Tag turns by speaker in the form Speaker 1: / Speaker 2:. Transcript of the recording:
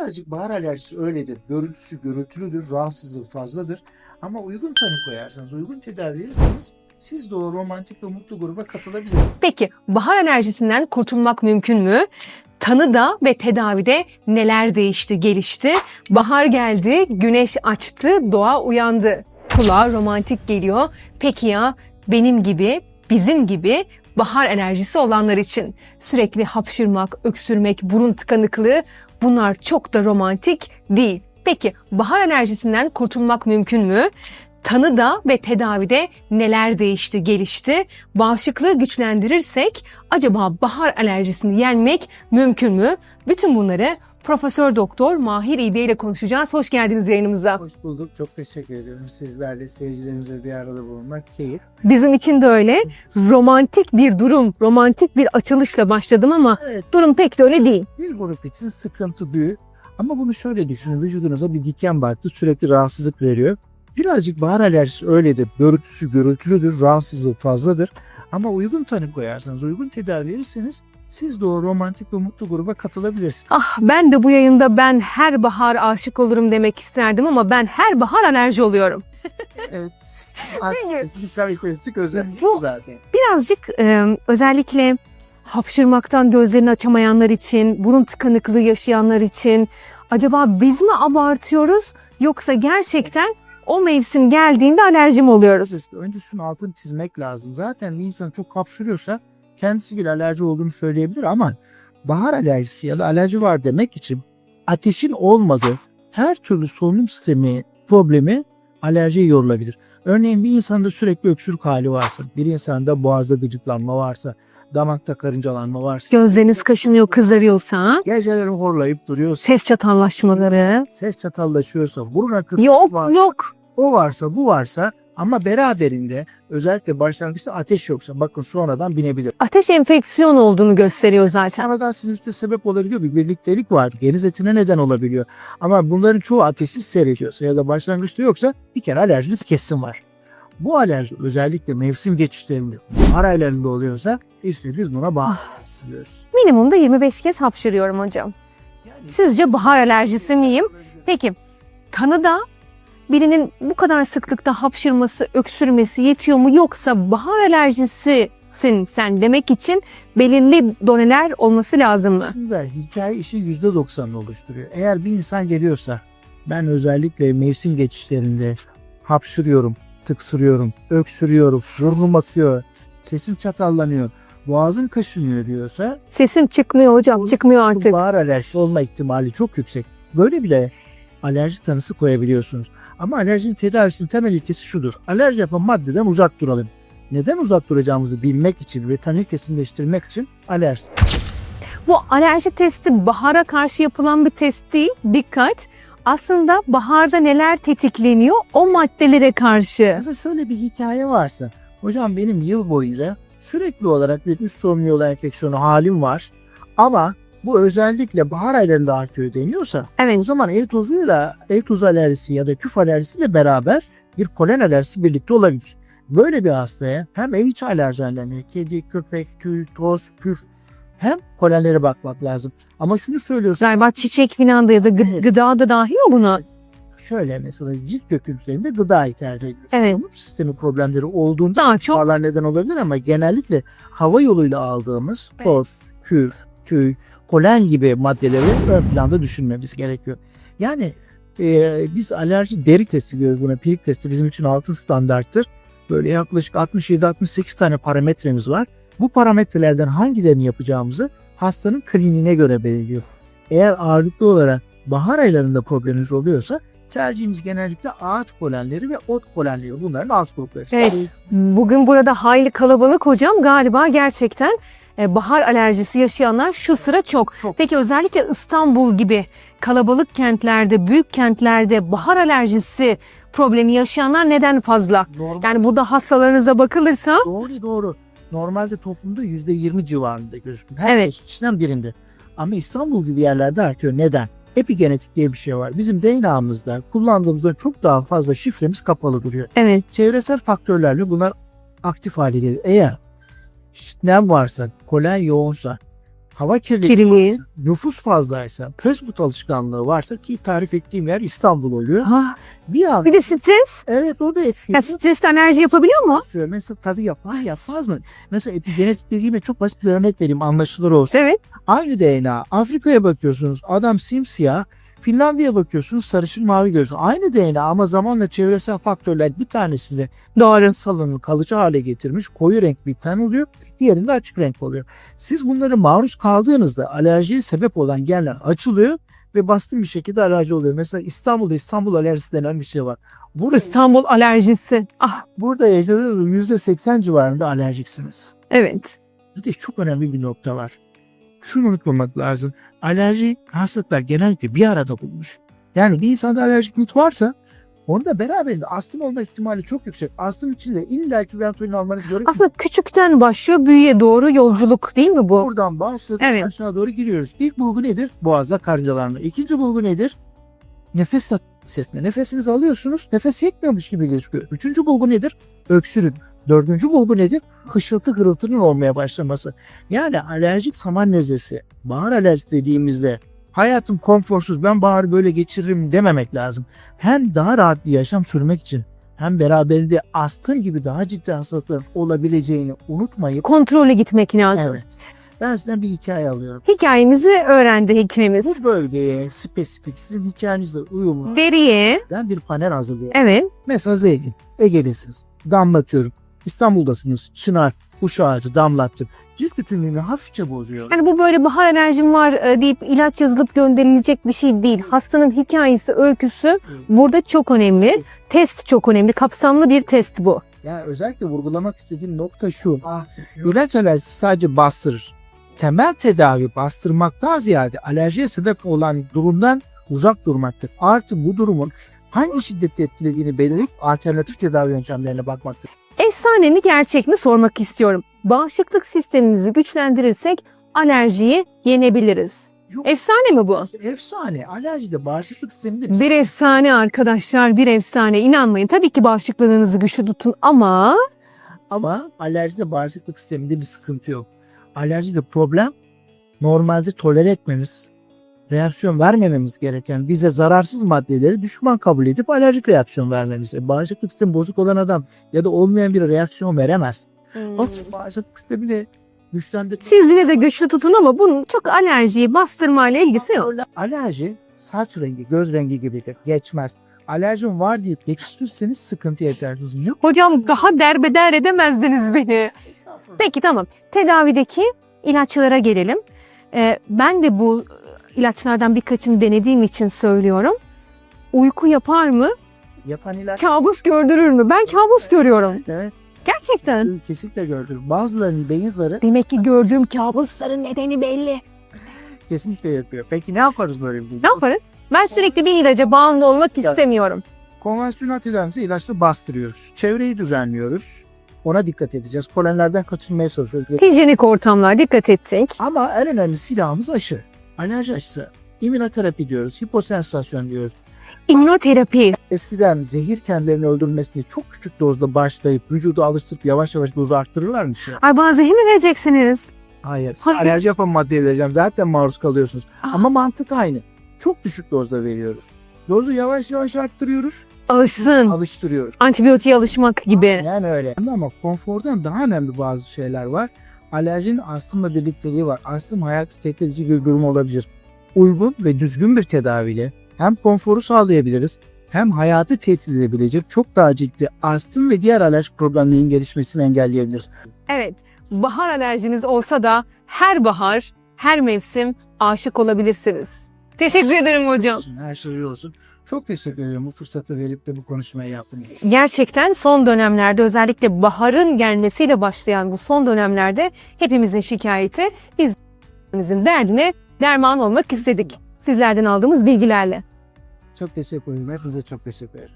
Speaker 1: Birazcık bahar alerjisi öyledir. Görüntüsü gürültülüdür, rahatsızlığı fazladır. Ama uygun tanı koyarsanız, uygun tedavi verirseniz siz de o romantik ve mutlu gruba katılabilirsiniz.
Speaker 2: Peki bahar alerjisinden kurtulmak mümkün mü? Tanıda ve tedavide neler değişti, gelişti? Bahar geldi, güneş açtı, doğa uyandı. Kulağa romantik geliyor. Peki ya benim gibi, bizim gibi bahar alerjisi olanlar için sürekli hapşırmak, öksürmek, burun tıkanıklığı bunlar çok da romantik değil. Peki bahar alerjisinden kurtulmak mümkün mü? Tanıda ve tedavide neler değişti, gelişti? Bağışıklığı güçlendirirsek acaba bahar alerjisini yenmek mümkün mü? Bütün bunları Profesör Doktor Mahir İde ile konuşacağız. Hoş geldiniz yayınımıza.
Speaker 1: Hoş bulduk. Çok teşekkür ediyorum. Sizlerle, seyircilerimizle bir arada bulunmak keyif.
Speaker 2: Bizim için de öyle. Romantik bir durum, romantik bir açılışla başladım ama
Speaker 1: Evet,
Speaker 2: durum pek de öyle değil.
Speaker 1: bir grup için sıkıntı büyük. Ama bunu şöyle düşünün. Vücudunuza bir diken battı. Sürekli rahatsızlık veriyor. Birazcık bahar alerjisi öyledir. Görüntüsü gürültülüdür. Rahatsızlığı fazladır. Ama uygun tanı koyarsanız, uygun tedavi verirseniz siz de o romantik ve mutlu gruba katılabilirsiniz.
Speaker 2: Ah ben de bu yayında ben her bahar aşık olurum demek isterdim ama ben her bahar alerji oluyorum.
Speaker 1: Evet. Aslında özellik
Speaker 2: Bu-
Speaker 1: zaten.
Speaker 2: Birazcık e, özellikle hapşırmaktan gözlerini açamayanlar için, burun tıkanıklığı yaşayanlar için acaba biz mi abartıyoruz yoksa gerçekten o mevsim geldiğinde alerji mi oluyoruz?
Speaker 1: Önce şunun altını çizmek lazım. Zaten insan çok hapşırıyorsa kendisi bile alerji olduğunu söyleyebilir ama bahar alerjisi ya da alerji var demek için ateşin olmadığı her türlü solunum sistemi problemi alerjiye yorulabilir. Örneğin bir insanda sürekli öksürük hali varsa, bir insanda boğazda gıcıklanma varsa, damakta karıncalanma varsa,
Speaker 2: Gözleriniz kaşınıyor, kızarıyorsa,
Speaker 1: geceleri horlayıp duruyorsa,
Speaker 2: ses çatallaşmaları.
Speaker 1: ses çatallaşıyorsa, burun akıntısı
Speaker 2: Yok
Speaker 1: varsa,
Speaker 2: yok.
Speaker 1: o varsa bu varsa ama beraberinde özellikle başlangıçta ateş yoksa bakın sonradan binebilir.
Speaker 2: Ateş enfeksiyon olduğunu gösteriyor zaten.
Speaker 1: Sonradan sinüste sebep olabiliyor bir birliktelik var. Geniz etine neden olabiliyor. Ama bunların çoğu ateşsiz seyrediyorsa ya da başlangıçta yoksa bir kere alerjiniz kesin var. Bu alerji özellikle mevsim geçişlerinde bahar aylarında oluyorsa işte biz buna bağırıyoruz. diyoruz.
Speaker 2: Minimumda 25 kez hapşırıyorum hocam. Sizce bahar alerjisi miyim? Peki tanıda birinin bu kadar sıklıkta hapşırması, öksürmesi yetiyor mu yoksa bahar alerjisisin sen demek için belirli doneler olması lazım mı?
Speaker 1: Aslında hikaye işin %90'ını oluşturuyor. Eğer bir insan geliyorsa ben özellikle mevsim geçişlerinde hapşırıyorum, tıksırıyorum, öksürüyorum, burnum akıyor, sesim çatallanıyor, boğazım kaşınıyor diyorsa
Speaker 2: Sesim çıkmıyor hocam, çıkmıyor artık.
Speaker 1: bahar alerjisi olma ihtimali çok yüksek. Böyle bile alerji tanısı koyabiliyorsunuz. Ama alerjinin tedavisinin temel ilkesi şudur. Alerji yapan maddeden uzak duralım. Neden uzak duracağımızı bilmek için ve tanıyı kesinleştirmek için alerji
Speaker 2: Bu alerji testi bahara karşı yapılan bir test değil. Dikkat. Aslında baharda neler tetikleniyor o maddelere karşı.
Speaker 1: Mesela şöyle bir hikaye varsa, hocam benim yıl boyunca sürekli olarak bir üst solunum yolu enfeksiyonu halim var ama bu özellikle bahar aylarında artıyor deniyorsa o
Speaker 2: Evet.
Speaker 1: zaman ev tozuyla ev tozu alerjisi ya da küf alerjisiyle beraber bir polen alerjisi birlikte olabilir. Böyle bir hastaya hem ev içi alerjenlerine, kedi, köpek, tüy, toz, küf hem polenlere bakmak lazım. Ama şunu söylüyorsun
Speaker 2: Galiba çiçek falan da ya da gı-
Speaker 1: Evet.
Speaker 2: gıda da dahil mi buna?
Speaker 1: şöyle mesela cilt döküntülerinde gıdayı tercih ediyoruz.
Speaker 2: Evet.
Speaker 1: Solunum sistemi problemleri olduğunda
Speaker 2: Daha çok
Speaker 1: neden olabilir ama genellikle hava yoluyla aldığımız
Speaker 2: Evet.
Speaker 1: toz, kür, tüy, polen gibi maddeleri ön planda düşünmemiz gerekiyor. Yani e, biz alerji deri testi diyoruz buna. Pirik testi bizim için altın standarttır. Böyle yaklaşık 67-68 tane parametremiz var. Bu parametrelerden hangilerini yapacağımızı hastanın kliniğine göre belirliyor. Eğer ağırlıklı olarak bahar aylarında probleminiz oluyorsa tercihimiz genellikle ağaç polenleri ve ot polenleri. Bunların alt grupları.
Speaker 2: Evet. bugün burada hayli kalabalık hocam. Galiba gerçekten bahar alerjisi yaşayanlar şu sıra çok.
Speaker 1: Çok.
Speaker 2: Peki özellikle İstanbul gibi kalabalık kentlerde, büyük kentlerde bahar alerjisi problemi yaşayanlar neden fazla?
Speaker 1: Normal,
Speaker 2: Yani burada hastalarınıza bakılırsa
Speaker 1: doğru doğru. Normalde toplumda %20 civarında gözükür. Her
Speaker 2: Evet.
Speaker 1: kişiden birinde. Ama İstanbul gibi yerlerde artıyor. Neden? Epigenetik diye bir şey var. Bizim DNA'mızda kullandığımızda çok daha fazla şifremiz kapalı duruyor.
Speaker 2: evet
Speaker 1: Çevresel faktörlerle bunlar aktif hale gelir. Eğer nem varsa, polen yoğunsa, hava kirliliği,
Speaker 2: Kirliliği.
Speaker 1: varsa, nüfus fazlaysa, food alışkanlığı varsa ki tarif ettiğim yer İstanbul oluyor.
Speaker 2: Ha,
Speaker 1: Bir an
Speaker 2: bir de stres.
Speaker 1: evet o da
Speaker 2: Ya
Speaker 1: etkili.
Speaker 2: stres alerji yapabiliyor mu?
Speaker 1: Mesela tabii yapar yapmaz mı? Mesela epigenetik dediğime çok basit bir örnek vereyim anlaşılır olsun.
Speaker 2: Evet.
Speaker 1: Aynı DNA. Afrika'ya bakıyorsunuz adam simsiyah. Finlandiya'ya bakıyorsunuz sarışın mavi gözlü. Aynı DNA ama zamanla çevresel faktörler bir tanesinde
Speaker 2: Doğru.
Speaker 1: salını kalıcı hale getirmiş. Koyu renk bir ten oluyor. Diğerinde açık renk oluyor. Siz bunlara maruz kaldığınızda alerjiye sebep olan genler açılıyor ve baskın bir şekilde alerji oluyor. Mesela İstanbul'da İstanbul alerjisi denen bir şey var. Burada,
Speaker 2: İstanbul alerjisi. Ah
Speaker 1: burada yaşadığınız %80 civarında alerjiksiniz.
Speaker 2: evet.
Speaker 1: Bir de çok önemli bir nokta var. Şunu unutmamak lazım. Alerji hastalıklar genellikle bir arada bulmuş. Yani bir insanda alerjik mit varsa onda beraberinde astım olma ihtimali çok yüksek. Astım için de illaki ventolin almanız gerekiyor.
Speaker 2: Aslında küçükten başlıyor büyüye doğru yolculuk değil mi bu?
Speaker 1: Buradan başladık
Speaker 2: Evet.
Speaker 1: aşağı doğru giriyoruz. İlk bulgu nedir? Boğazda karıncalanma. İkinci bulgu nedir? Nefes hissetme. Nefesinizi alıyorsunuz. Nefes yetmiyormuş gibi gözüküyor. Üçüncü bulgu nedir? Öksürük. Dördüncü bulgu nedir? Hışıltı gırıltının olmaya başlaması. Yani alerjik saman nezlesi, bahar alerjisi dediğimizde hayatım konforsuz ben baharı böyle geçiririm dememek lazım. Hem daha rahat bir yaşam sürmek için hem beraberinde astım gibi daha ciddi hastalıkların olabileceğini unutmayıp
Speaker 2: Kontrole gitmek lazım.
Speaker 1: Evet. Ben sizden bir hikaye alıyorum.
Speaker 2: Hikayemizi öğrendi hekimimiz.
Speaker 1: Bu bölgeye spesifik sizin hikayenizle uyumlu
Speaker 2: Deriye.
Speaker 1: ben bir panel hazırlıyorum.
Speaker 2: Evet.
Speaker 1: Mesela zeytin. Ege'desiniz. Damlatıyorum. İstanbul'dasınız. Çınar, kuş ağacı damlattım. Cilt bütünlüğünü hafifçe bozuyor.
Speaker 2: Yani bu böyle bahar alerjim var e, deyip ilaç yazılıp gönderilecek bir şey değil. Hastanın hikayesi, öyküsü burada çok önemli. Test çok önemli. Kapsamlı bir test bu.
Speaker 1: Yani özellikle vurgulamak istediğim nokta şu. İlaç alerjisi sadece bastırır. Temel tedavi bastırmaktan ziyade alerjiye sebep olan durumdan uzak durmaktır. Artı bu durumun hangi şiddette etkilediğini belirleyip alternatif tedavi yöntemlerine bakmaktır.
Speaker 2: Efsane mi gerçek mi sormak istiyorum. Bağışıklık sistemimizi güçlendirirsek alerjiyi yenebiliriz.
Speaker 1: Yok.
Speaker 2: Efsane mi bu?
Speaker 1: Efsane. Alerjide bağışıklık sisteminde
Speaker 2: Bir efsane arkadaşlar, bir efsane. İnanmayın. Tabii ki bağışıklığınızı güçlü tutun ama
Speaker 1: Ama alerjide bağışıklık sisteminde bir sıkıntı yok. Alerjide problem normalde tolere etmemiz, reaksiyon vermememiz gereken bize zararsız maddeleri düşman kabul edip alerjik reaksiyon vermemiz. E, Bağışıklık sistemi bozuk olan adam ya da olmayan bir reaksiyon veremez. O tür bağışıklık sistemini güçlendirmek
Speaker 2: siz yine de güçlü tutun ama bunun çok alerjiyi bastırmayla ilgisi yok.
Speaker 1: Alerji saç rengi, göz rengi gibidir. Geçmez. Alerjim var deyip geçiştirirseniz sıkıntı yeter. Yok.
Speaker 2: Hocam daha derbeder edemezdiniz beni. Peki tamam. Tedavideki ilaçlara gelelim. Ee, ben de bu ilaçlardan birkaçını denediğim için söylüyorum. Uyku yapar mı?
Speaker 1: Yapan ilaç.
Speaker 2: Kabus gördürür mü? Ben kabus görüyorum.
Speaker 1: Evet.
Speaker 2: Gerçekten.
Speaker 1: Kesinlikle gördüm. Bazılarının beyin zarı
Speaker 2: Demek ki gördüğüm kabusların nedeni belli.
Speaker 1: kesinlikle yapıyor. Peki ne yaparız böyle bir
Speaker 2: Ne yaparız? Ben sürekli bir ilaca bağımlı olmak istemiyorum.
Speaker 1: Konvansiyonel tedavimizi ilaçla bastırıyoruz. Çevreyi düzenliyoruz. Ona dikkat edeceğiz. Polenlerden kaçınmaya çalışıyoruz.
Speaker 2: Hijyenik ortamlar dikkat ettik.
Speaker 1: Ama en önemli silahımız aşı. Alerji aşısı. İmmünoterapi diyoruz. Hiposensasyon diyoruz.
Speaker 2: İmmünoterapi.
Speaker 1: Eskiden zehir kendilerini öldürmesini çok küçük dozda başlayıp vücudu alıştırıp yavaş yavaş dozu arttırırlarmış ya.
Speaker 2: Ay bana zehir mi vereceksiniz?
Speaker 1: Hayır.
Speaker 2: Hayır.
Speaker 1: Alerji yapan madde vereceğim. Zaten maruz kalıyorsunuz.
Speaker 2: Ah.
Speaker 1: Ama mantık aynı. Çok düşük dozda veriyoruz. Dozu yavaş yavaş arttırıyoruz.
Speaker 2: Alışsın.
Speaker 1: Alıştırıyoruz.
Speaker 2: Antibiyotiğe alışmak gibi.
Speaker 1: Yani öyle. Ama konfordan daha önemli bazı şeyler var. Alerjinin astımla birlikteliği var. Astım hayatı tehdit edici bir durum olabilir. Uygun ve düzgün bir tedaviyle hem konforu sağlayabiliriz hem hayatı tehdit edebilecek çok daha ciddi astım ve diğer alerjik problemlerin gelişmesini engelleyebiliriz.
Speaker 2: Evet, bahar alerjiniz olsa da her bahar, her mevsim aşık olabilirsiniz. Teşekkür ederim hocam.
Speaker 1: Her şey iyi olsun. Çok teşekkür ediyorum bu fırsatı verip de bu konuşmayı yaptığınız için.
Speaker 2: Gerçekten son dönemlerde özellikle baharın gelmesiyle başlayan bu son dönemlerde hepimizin şikayeti bizlerimizin derdine derman olmak istedik. Sizlerden aldığımız bilgilerle.
Speaker 1: Çok teşekkür ederim. Hepinize çok teşekkür ederim.